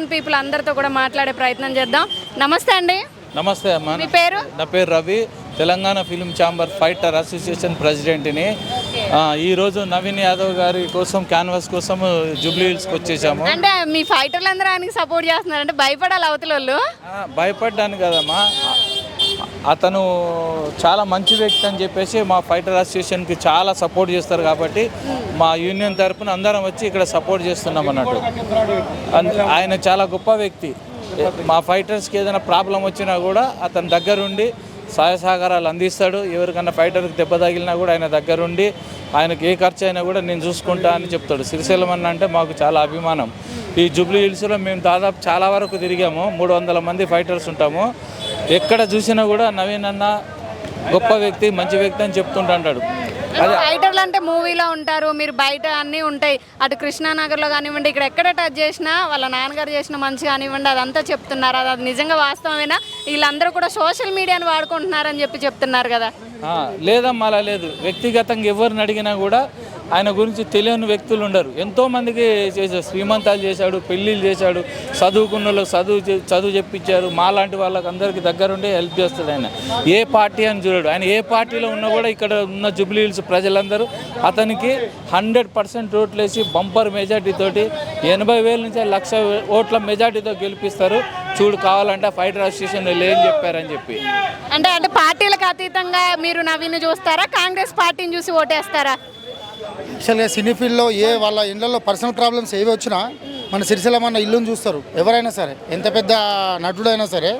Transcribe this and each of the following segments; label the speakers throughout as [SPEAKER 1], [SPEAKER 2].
[SPEAKER 1] Common people అందరితో కూడా మాట్లాడే ప్రయత్నం చేద్దాం. నమస్తే అండి.
[SPEAKER 2] నమస్తే అమ్మా.
[SPEAKER 1] మీ పేరు?
[SPEAKER 2] నా పేరు Ravi. Telangana film chamber fighter association ప్రెసిడెంట్ని ఈరోజు నవీన్ యాదవ్ గారి కోసం క్యాన్వాస్ కోసం జూబ్లీ హిల్స్కి వచ్చేసాము.
[SPEAKER 1] అంటే మీ ఫైటర్లు అందరూ ఆయనకి సపోర్ట్ చేస్తున్నారు అంటే భయపడాలి అవతల వాళ్ళు
[SPEAKER 2] భయపడ్డాను కదమ్మా. అతను చాలా మంచి వ్యక్తి అని చెప్పేసి మా ఫైటర్ అసోసియేషన్కి చాలా సపోర్ట్ చేస్తారు కాబట్టి మా యూనియన్ తరఫున అందరం వచ్చి ఇక్కడ సపోర్ట్ చేస్తున్నాం అన్నట్టు. ఆయన చాలా గొప్ప వ్యక్తి. మా ఫైటర్స్కి ఏదైనా ప్రాబ్లం వచ్చినా కూడా అతని దగ్గరుండి సహాయ సహకారాలు అందిస్తాడు. ఎవరికన్నా ఫైటర్కి దెబ్బ తగిలినా కూడా ఆయన దగ్గరుండి ఆయనకి ఏ ఖర్చు అయినా కూడా నేను చూసుకుంటా అని చెప్తాడు. సిరిశైలం అన్న అంటే మాకు చాలా అభిమానం. ఈ జూబ్లీ హిల్స్లో మేము దాదాపు చాలా వరకు తిరిగాము. మూడు వందల మంది ఫైటర్స్ ఉంటాము. ఎక్కడ చూసినా కూడా నవీన్ అన్న గొప్ప వ్యక్తి మంచి వ్యక్తి అని చెప్తుంటాడు
[SPEAKER 1] ఫైటర్లు అంటే మూవీలో ఉంటారు మీరు బయట అన్నీ ఉంటాయి. అటు కృష్ణానగర్లో కానివ్వండి ఇక్కడ ఎక్కడ టచ్ చేసినా వాళ్ళ నాన్నగారు చేసిన మంచి కానివ్వండి అదంతా చెప్తున్నారు. అది అది నిజంగా వాస్తవమేనా? వీళ్ళందరూ కూడా సోషల్ మీడియాని వాడుకుంటున్నారని చెప్పి చెప్తున్నారు కదా.
[SPEAKER 2] లేదమ్మా అలా లేదు. వ్యక్తిగతంగా ఎవరిని అడిగినా కూడా ఆయన గురించి తెలియని వ్యక్తులు ఉండరు. ఎంతోమందికి చేశాడు శ్రీమంతాలు చేశాడు పెళ్ళిళ్ళు చేశాడు చదువుకున్న వాళ్ళకి చదువు చదువు చెప్పించారు. మాలాంటి వాళ్ళకి అందరికి దగ్గరుండి హెల్ప్ చేస్తాడు ఆయన. ఏ పార్టీ అని చూడడు. ఆయన ఏ పార్టీలో ఉన్నా కూడా ఇక్కడ ఉన్న జూబ్లీ హిల్స్ ప్రజలందరూ అతనికి హండ్రెడ్ పర్సెంట్ ఓట్లు వేసి బంపర్ మెజార్టీతోటి ఎనభై వేల నుంచి లక్ష ఓట్ల మెజార్టీతో గెలిపిస్తారు. చూడు కావాలంటే ఫైటర్ అసోసియేషన్ లేని చెప్పారని చెప్పి.
[SPEAKER 1] అంటే అంటే పార్టీలకు అతీతంగా మీరు నవీన్ చూస్తారా? కాంగ్రెస్ పార్టీని చూసి ఓటేస్తారా?
[SPEAKER 3] యాక్చువల్గా సినీ ఫీల్డ్లో ఏ వాళ్ళ ఇళ్ళలో పర్సనల్ ప్రాబ్లమ్స్ ఏవి వచ్చినా మన సిరిసిల్ల మన ఇల్లుని చూస్తారు. ఎవరైనా సరే ఎంత పెద్ద నటుడైనా సరే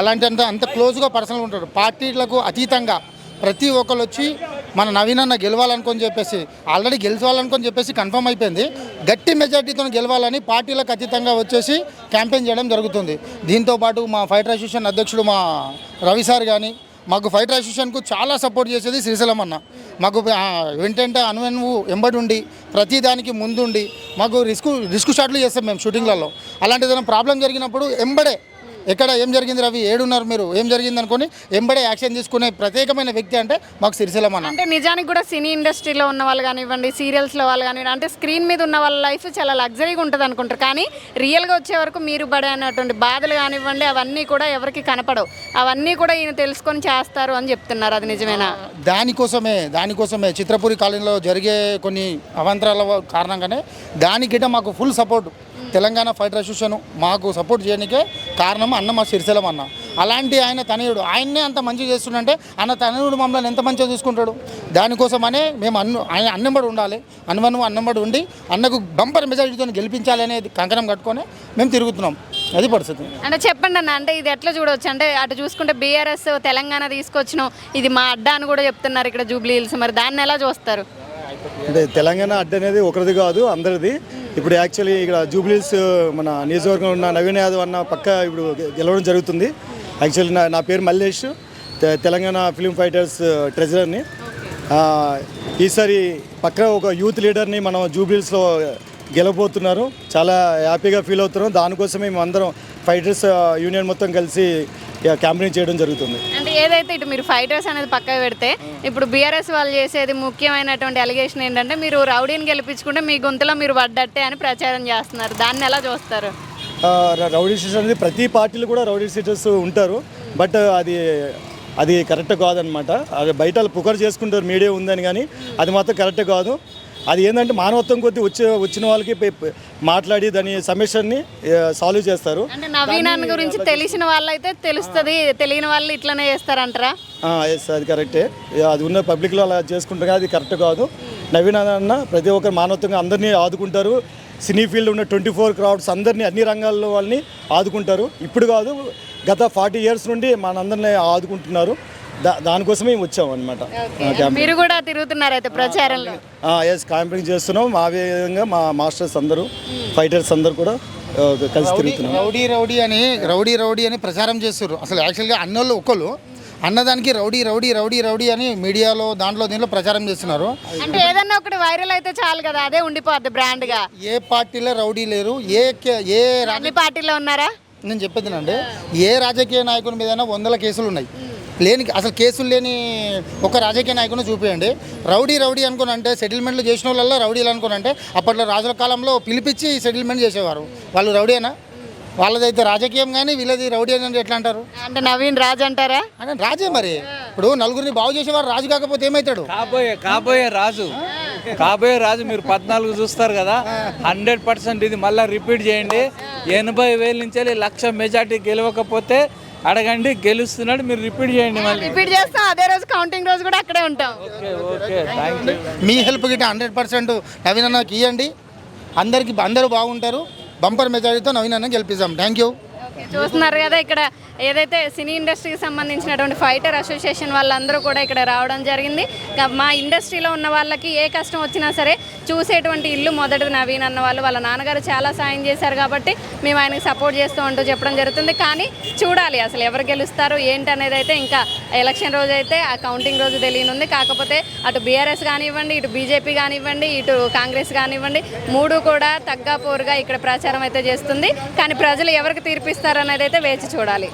[SPEAKER 3] అలాంటి అంత అంత క్లోజ్గా పర్సనల్ ఉంటారు. పార్టీలకు అతీతంగా ప్రతి ఒక్కరు వచ్చి మన నవీన్ అన్న గెలవాలనుకొని చెప్పేసి ఆల్రెడీ గెలవాలనుకొని చెప్పేసి కన్ఫర్మ్ అయిపోయింది. గట్టి మెజార్టీతో గెలవాలని పార్టీలకు అతీతంగా వచ్చేసి క్యాంపెయిన్ చేయడం జరుగుతుంది. దీంతో పాటు మా ఫైటర్ అసోసియేషన్ అధ్యక్షుడు మా రవి సార్ కానీ మాకు ఫైటర్ అసోసియేషన్కు చాలా సపోర్ట్ చేసేది శ్రీశైలం అన్న. మాకు ఏంటంటే వెంటంటే అనువెనువు ఎంబడి ఉండి ప్రతిదానికి ముందుండి మాకు రిస్క్ రిస్క్ షాట్లు చేస్తాం మేము షూటింగ్లలో. అలాంటి ఏదైనా ప్రాబ్లం జరిగినప్పుడు ఎంబడే ఎక్కడ ఏం జరిగింది రవి? ఏడున్నారు మీరు? ఏం జరిగింది అనుకొని ఎంబడే యాక్షన్ తీసుకునే ప్రత్యేకమైన వ్యక్తి అంటే మాకు అన్న
[SPEAKER 1] అంటే నిజానికి కూడా సినీ ఇండస్ట్రీలో ఉన్న వాళ్ళు కానివ్వండి సీరియల్స్లో వాళ్ళు కానివ్వండి అంటే స్క్రీన్ మీద ఉన్న వాళ్ళ లైఫ్ చాలా లగ్జరీగా ఉంటుంది అనుకుంటారు. కానీ రియల్గా వచ్చే వరకు మీరు పడే అనేటువంటి బాధలు కానివ్వండి అవన్నీ కూడా ఎవరికి కనపడవు. అవన్నీ కూడా ఈయన తెలుసుకొని చేస్తారు అని చెప్తున్నారు. అది నిజమేనా?
[SPEAKER 3] దానికోసమే దానికోసమే. చిత్రపురి కాలనీలో జరిగే కొన్ని అవాంతరాల కారణంగానే దానికిట మాకు full support. Telangana fighter association మాకు సపోర్ట్ చేయడానికే కారణం అన్న మా సిరిశైలం అన్న. అలాంటి ఆయన తనయుడు. ఆయన్నే అంత మంచిగా చేస్తుండంటే అన్న తనయుడు మమ్మల్ని ఎంత మంచిగా చూసుకుంటాడు? దానికోసమనే మేము అన్ను ఆయన అన్నబడి ఉండాలి. అన్నవను అన్నబడి ఉండి అన్నకు బంపర్ మెజారిటీతో గెలిపించాలి అనేది కంకణం కట్టుకొని మేము తిరుగుతున్నాం. అది పరిస్థితి.
[SPEAKER 1] అంటే చెప్పండి అన్న అంటే ఇది ఎట్లా చూడవచ్చు అంటే అటు చూసుకుంటే బీఆర్ఎస్ తెలంగాణ తీసుకొచ్చినాం. ఇది మా అడ్డా అని కూడా చెప్తున్నారు ఇక్కడ జూబ్లీ హిల్స్. మరి దాన్ని ఎలా చూస్తారు?
[SPEAKER 4] అంటే తెలంగాణ అడ్డ అనేది ఒకరిది కాదు అందరిది. ఇప్పుడు యాక్చువల్లీ ఇక్కడ జూబ్లీస్ మన నియోజకవర్గంలో ఉన్న నవీన్ యాదవ్ అన్న పక్క ఇప్పుడు గెలవడం జరుగుతుంది. యాక్చువల్లీ నా నా పేరు మల్లేష్. తెలంగాణ ఫిలిం ఫైటర్స్ ట్రెజరర్ని ఈసారి పక్క ఒక యూత్ లీడర్ని మనం జూబ్లీస్లో గెలవబోతున్నారు. చాలా హ్యాపీగా ఫీల్ అవుతున్నాం. దానికోసమే మేము అందరం ఫైటర్స్ యూనియన్ మొత్తం కలిసి క్యాంపెయిన్ చేయడం జరుగుతుంది.
[SPEAKER 1] ఏదైతే ఇటు మీరు ఫైటర్స్ అనేది పక్కకు పెడితే ఇప్పుడు బీఆర్ఎస్ వాళ్ళు చేసేది ముఖ్యమైనటువంటి అలిగేషన్ ఏంటంటే మీరు రౌడీని గెలిపించుకుంటే మీ గొంతులో మీరు పడ్డట్టే అని ప్రచారం చేస్తున్నారు. దాన్ని ఎలా చూస్తారు?
[SPEAKER 4] రౌడీ షీటర్స్ అనేది ప్రతి పార్టీలో కూడా రౌడీ షీటర్స్ ఉంటారు. బట్ అది అది కరెక్ట్ కాదనమాట అది బయట వాళ్ళు పుకారు చేసుకుంటారు మీడియా ఉందని కానీ అది మాత్రం కరెక్ట్ కాదు. అది ఏంటంటే మానవత్వం కొద్దీ వచ్చే వచ్చిన వాళ్ళకి మాట్లాడి దాని సమస్యని సాల్వ్ చేస్తారు.
[SPEAKER 1] అంటే నవీన్ అన్న గురించి తెలిసిన వాళ్ళైతే తెలుస్తుంది తెలియని వాళ్ళు ఇట్లనే చేస్తారంటారా?
[SPEAKER 4] ఎస్ అది కరెక్టే అది ఉన్న పబ్లిక్లో అలా చేసుకుంటారు అది కరెక్ట్ కాదు. నవీన్ అన్న ప్రతి ఒక్కరు మానవత్వంగా అందరినీ ఆదుకుంటారు. సినీ ఫీల్డ్ ఉన్న ట్వంటీ ఫోర్ క్రౌడ్స్ అందరినీ అన్ని రంగాల్లో వాళ్ళని ఆదుకుంటారు. ఇప్పుడు కాదు గత ఫార్టీ ఇయర్స్ నుండి మనందరినీ ఆదుకుంటున్నారు. దానికోసమే వచ్చాం అనమాట
[SPEAKER 1] మీరు కూడా తిరుగుతున్నారు అయితే ప్రచారంలో?
[SPEAKER 4] ఎస్ క్యాంపింగ్ చేస్తున్నాం. మా విధంగా మా మాస్టర్స్ అందరూ ఫైటర్స్ అందరూ కూడా కలిసి తిరుగుతున్నాం.
[SPEAKER 3] రౌడీ రౌడీ అని రౌడీ రౌడీ అని ప్రచారం చేస్తారు అసలు యాక్చువల్గా అన్నోళ్ళు ఒక్కళ్ళు అన్నదానికి రౌడీ రౌడీ రౌడీ రౌడీ అని మీడియాలో దాంట్లో దీంట్లో ప్రచారం చేస్తున్నారు.
[SPEAKER 1] అంటే ఏదన్నా ఒకటి వైరల్ అయితే చాలు కదా అదే ఉండిపోద్ది బ్రాండ్గా.
[SPEAKER 3] ఏ పార్టీలో రౌడీ లేరు ఏ కే- ఏ
[SPEAKER 1] పార్టీలో ఉన్నారా?
[SPEAKER 3] నేను చెప్పేదినండి ఏ రాజకీయ నాయకుని మీదైనా వందల కేసులు ఉన్నాయి. లేని అసలు కేసులు లేని ఒక రాజకీయ నాయకుని చూపించండి రౌడీ రౌడీ అనుకుని అంటే సెటిల్మెంట్లు చేసిన వాళ్ళల్లో రౌడీలు అనుకుని అంటే అప్పట్లో రాజుల కాలంలో పిలిపించి సెటిల్మెంట్ చేసేవారు. వాళ్ళు రౌడీనా వాళ్ళదైతే రాజకీయం కానీ వీళ్ళది రౌడీ అని ఎట్లా అంటారు?
[SPEAKER 1] అంటే నవీన్ రాజ్ అంటారా?
[SPEAKER 3] అంటే రాజే మరి. ఇప్పుడు నలుగురిని బాగు చేసేవారు రాజు కాకపోతే ఏమవుతాడు
[SPEAKER 2] కాబోయే కాబోయే రాజు. కాబోయే రాజు మీరు పద్నాలుగు చూస్తారు కదా హండ్రెడ్ పర్సెంట్ ఇది మళ్ళీ రిపీట్ చేయండి. ఎనభై వేల నుంచి లక్ష మెజార్టీ గెలవకపోతే అడగండి గెలుస్తున్నాడు మీరు రిపీట్ చేయండి మళ్ళీ.
[SPEAKER 1] రిపీట్ చేస్తాం. అదే రోజు కౌంటింగ్ రోజు కూడా అక్కడే ఉంటాం.
[SPEAKER 2] ఓకే ఓకే థ్యాంక్ యూ
[SPEAKER 3] మీ హెల్ప్ గిట్ట హండ్రెడ్ పర్సెంట్ నవీన్ అన్నకి ఇవ్వండి అందరికి అందరూ బాగుంటారు. బంపర్ మెజారిటీతో నవీన్ అన్న గెలిపిస్తాం థ్యాంక్ యూ
[SPEAKER 1] చూస్తున్నారు కదా ఇక్కడ ఏదైతే సినీ ఇండస్ట్రీకి సంబంధించినటువంటి ఫైటర్ అసోసియేషన్ వాళ్ళందరూ కూడా ఇక్కడ రావడం జరిగింది. మా ఇండస్ట్రీలో ఉన్న వాళ్ళకి ఏ కష్టం వచ్చినా సరే చూసేటువంటి ఇల్లు మొదటి నవీన్ అన్న వాళ్ళు వాళ్ళ నాన్నగారు చాలా సాయం చేశారు కాబట్టి మేము ఆయనకి సపోర్ట్ చేస్తూ ఉంటూ చెప్పడం జరుగుతుంది. కానీ చూడాలి అసలు ఎవరు గెలుస్తారు ఏంటి అనేది అయితే ఇంకా ఎలక్షన్ రోజు అయితే ఆ కౌంటింగ్ రోజు తెలియనుంది. కాకపోతే అటు బీఆర్ఎస్ కానివ్వండి ఇటు బీజేపీ కానివ్వండి ఇటు కాంగ్రెస్ కానివ్వండి మూడు కూడా తగ్గా పోరుగా ఇక్కడ ప్రచారం అయితే చేస్తుంది. కానీ ప్రజలు ఎవరికి తీర్పిస్తారు అనేది అయితే వేచి చూడాలి.